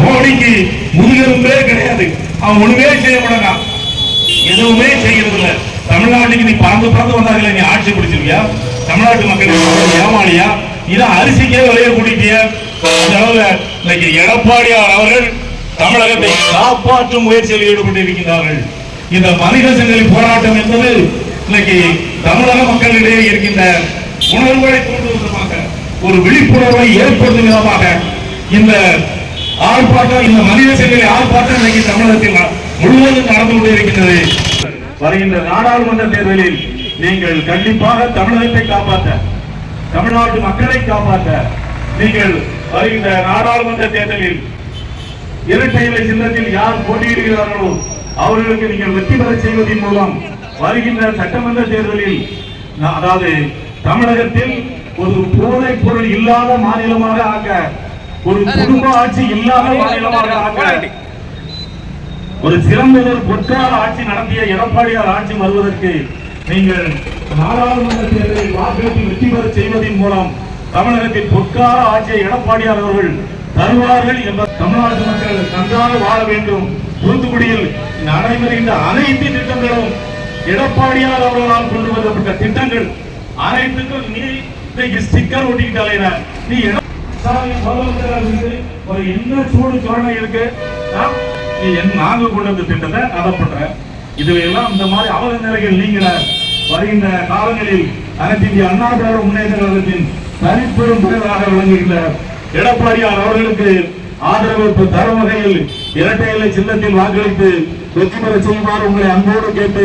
மோடிக்கு முதுகெலும்பே கிடையாது. அவன் ஒண்ணுமே செய்ய மாட்டான்? எதுவுமே செய்யறது இல்ல தமிழ்நாட்டுக்கு நீ பறந்து பறந்து வந்தாங்களே நீ ஆட்சி பிடிச்சிருக்கியா? தமிழ்நாட்டு மக்கள் ஏமாளியா? இதான் அரிசிக்கே விலையை கூட்டிட்டிய. அந்த இன்னைக்கு எடப்பாடியார் அவர்கள் தமிழகத்தை காப்பாற்றும் முயற்சியில் ஈடுபட்டிருக்கிறார்கள் இந்த மனித சங்கிலி போராட்டம் என்பது இன்னைக்கு தமிழக மக்களிடையே இருக்கின்ற உணர்வுகளை தூண்டும் விதமாக ஒரு விழிப்புணர்வை ஏற்படுத்தும் விதமாக இந்த ஆர்ப்பாட்டம் இந்த மனித சங்கிலி ஆர்ப்பாட்டம் இன்னைக்கு தமிழகத்தில் முழுவதும் நடந்து கொண்டிருக்கின்றது. வருகின்ற நாடாளுமன்ற தேர்தலில் நீங்கள் கண்டிப்பாக தமிழகத்தை காப்பாற்ற தமிழ்நாட்டு மக்களை காப்பாற்ற நீங்கள் வருகின்ற நாடாளுமன்ற தேர்தலில் இரட்டை இலை சின்னத்தில் யார் போட்டியிடுகிறார்களோ அவர்களுக்கு நீங்கள் வெற்றி பெற செய்வதன் மூலம் வருகின்ற சட்டமன்ற தேர்தலில் அதாவது தமிழகத்தில் ஒரு போதைப் பொருள் இல்லாத மாநிலமாக ஆக்க ஒரு குடும்ப ஆட்சி இல்லாத மாநிலமாக ஆக்க ஒரு பொற்கால ஆட்சி நடத்திய எடப்பாடியார் ஆட்சி வருவதற்கு நீங்கள் நாடாளுமன்ற தேர்தலில் வாக்களித்து வெற்றி பெற செய்வதன் மூலம் தமிழகத்தில் பொற்கால ஆட்சியை எடப்பாடியார் அவர்கள் தருவார்கள் என்ற தமிழ்நாட்டு மக்கள் நன்றாக வாழ வேண்டும். தூத்துக்குடியில் நடைபெறுகின்ற அனைத்து திட்டங்களும் எடப்பாடியார் அவர்களால் கொண்டு வரப்பட்ட திட்டங்கள் அனைத்துக்கும் நீ ஸ்டிக்கர் ஒட்டிக்கிட்டாலே நீ சாமி முதலமைச்சரா ஒரு என்ன சூடு சோழனை இருக்கு ஆ? என் நாங்க கொண்டு வந்த திட்டத்தை அதை பண்ற இதுவையெல்லாம் இந்த மாதிரி அவல நிலைகள் நீங்கள வருகின்ற காலங்களில் அனைத்து இந்திய அண்ணா திராவிட முன்னேற்ற கழகத்தின் தனிப்பெரும் தலைவராக விளங்குகின்ற எடப்பாடியார் அவர்களுக்கு ஆதரவு தரும் வகையில் இரட்டை இலை சின்னத்தில் வாக்களித்து வெற்றி பெற செய்யுமாறு உங்களை அன்போடு கேட்டு